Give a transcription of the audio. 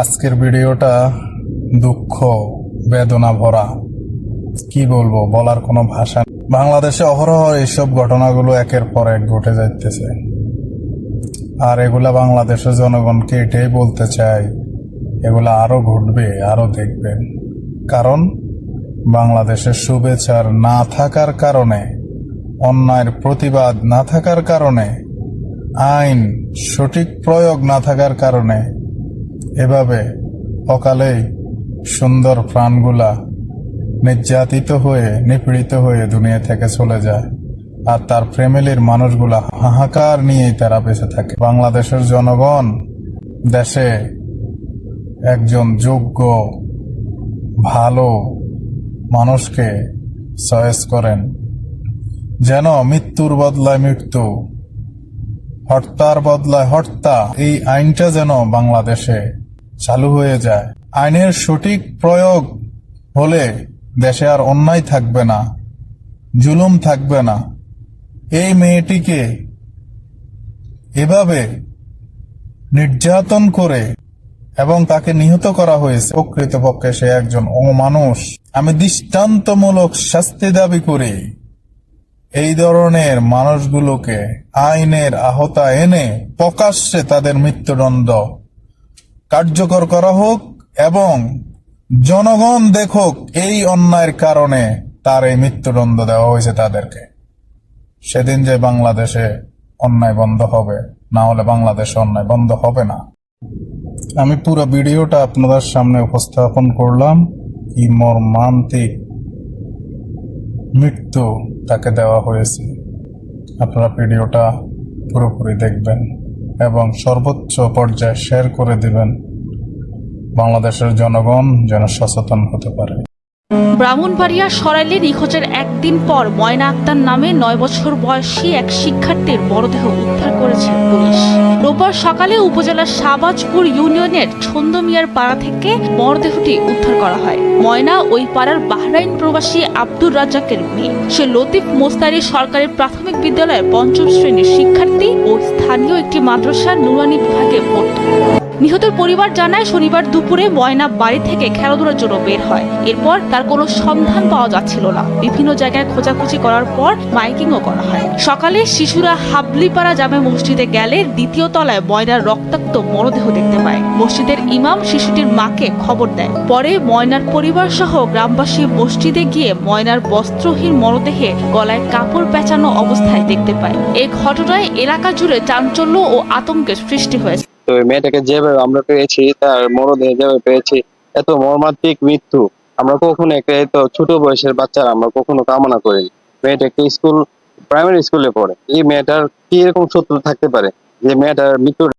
আজকের ভিডিওটা দুঃখ, বেদনা ভরা। কি বলব, বলার কোনো ভাষা। বাংলাদেশে অহরহ এইসব ঘটনাগুলো একের পর এক ঘটে যাইতেছে। আর এগুলা বাংলাদেশের জনগণকে এটাই বলতে চাই, এগুলা আরও ঘটবে, আরও দেখবেন কারণ বাংলাদেশের শুভেচ্ছার না থাকার কারণে, অন্যায়ের প্রতিবাদ না থাকার কারণে, আইন সঠিক প্রয়োগ না থাকার কারণে এভাবে অকালেই সুন্দর প্রাণগুলা নির্যাতিত হয়ে, নিপীড়িত হয়ে দুনিয়া থেকে চলে যায়। আর তার ফ্যামিলির মানুষগুলা হাহাকার নিয়েই তারা বেঁচে থাকে। বাংলাদেশের জনগণ দেশে একজন যোগ্য, ভালো মানুষকে চয়েস করেন। যেন মৃত্যুর বদলায় মৃত্যু হত্যার বদলায় হত্যা এই আইনটা যেন বাংলাদেশে চালু হয়ে যায়। আইনের সঠিক প্রয়োগ হলে দেশে আর অন্যায় থাকবে না, জুলুম থাকবে না। এই মেয়েটিকে এভাবে নির্যাতন করে এবং তাকে নিহত করা হয়েছে, প্রকৃতপক্ষে সে একজন অমানুষ। আমি দৃষ্টান্তমূলক শাস্তি দাবি করি। এই ধরনের মানুষগুলোকে আইনের আহতা এনে প্রকাশ্যে তাদের মৃত্যুদণ্ড কার্যকর করা হোক এবং জনগণ দেখুক এই অন্যায়ের কারণে তার এই মৃত্যুদণ্ড দেওয়া হয়েছে তাদেরকে। সেদিন যে বাংলাদেশে অন্যায় বন্ধ হবে, না হলে বাংলাদেশে অন্যায় বন্ধ হবে না। আমি পুরো ভিডিওটা আপনাদের সামনে উপস্থাপন করলাম, কি মর্মান্তিক মৃত্যু তাকে দেওয়া হয়েছে। আপনারা ভিডিওটা পুরোপুরি দেখবেন এবং সর্বোচ্চ পর্যায়ে শেয়ার করে দিবেন। বাংলাদেশের জনগণ যেন সচেতন হতে পারে। ব্রাহ্মণবাড়িয়া সরাইলে নিখোঁজের একদিন পর ময়না আক্তার নামে নয় বছর বয়সী এক শিক্ষার্থীর মরদেহ উদ্ধার করেছে পুলিশ। রোববার সকালে উপজেলার শাহবাজপুর ইউনিয়নের ছন্দমিয়ার পাড়া থেকে মরদেহটি উদ্ধার করা হয়। ময়না ওই পাড়ার বাহরাইন প্রবাসী আব্দুর রাজ্জাকের মেয়ে। সে লতিফ মোস্তারি সরকারি প্রাথমিক বিদ্যালয়ের পঞ্চম শ্রেণির শিক্ষার্থী ও স্থানীয় একটি মাদ্রাসার নুরানি বিভাগে পড়ত। নিহতের পরিবার জানায় শনিবার দুপুরে ময়না বাড়ি থেকে খেলাধুলার জন্য বের হয়। এরপর তার কোনো সন্ধান পাওয়া যাচ্ছিল না। বিভিন্ন জায়গায় খোঁজাখুঁজি করার পর মাইকিংও করা হয়। সকালে শিশুরা হাবলিপাড়া জামে মসজিদে গেলে দ্বিতীয় তলায় ময়নার রক্তাক্ত মরদেহ দেখতে পায়। মসজিদের ইমাম শিশুটির মাকে খবর দেয়। পরে ময়নার পরিবার সহ গ্রামবাসী মসজিদে গিয়ে ময়নার বস্ত্রহীন মরদেহে গলায় কাপড় পেঁচানো অবস্থায় দেখতে পায়। এই ঘটনায় এলাকা জুড়ে চাঞ্চল্য ও আতঙ্কের সৃষ্টি হয়েছে। তো মেয়েটাকে যেভাবে আমরা পেয়েছি, তার মরদেহ যেভাবে পেয়েছি, এত মর্মান্তিক মৃত্যু আমরা কখনো একটা এত ছোট বয়সের বাচ্চারা আমরা কখনো কামনা করিনি। মেয়েটা একটা স্কুল প্রাইমারি স্কুলে পড়ে। এই মেয়েটার কি এরকম শত্রু থাকতে পারে? যে মেয়েটার মৃত্যু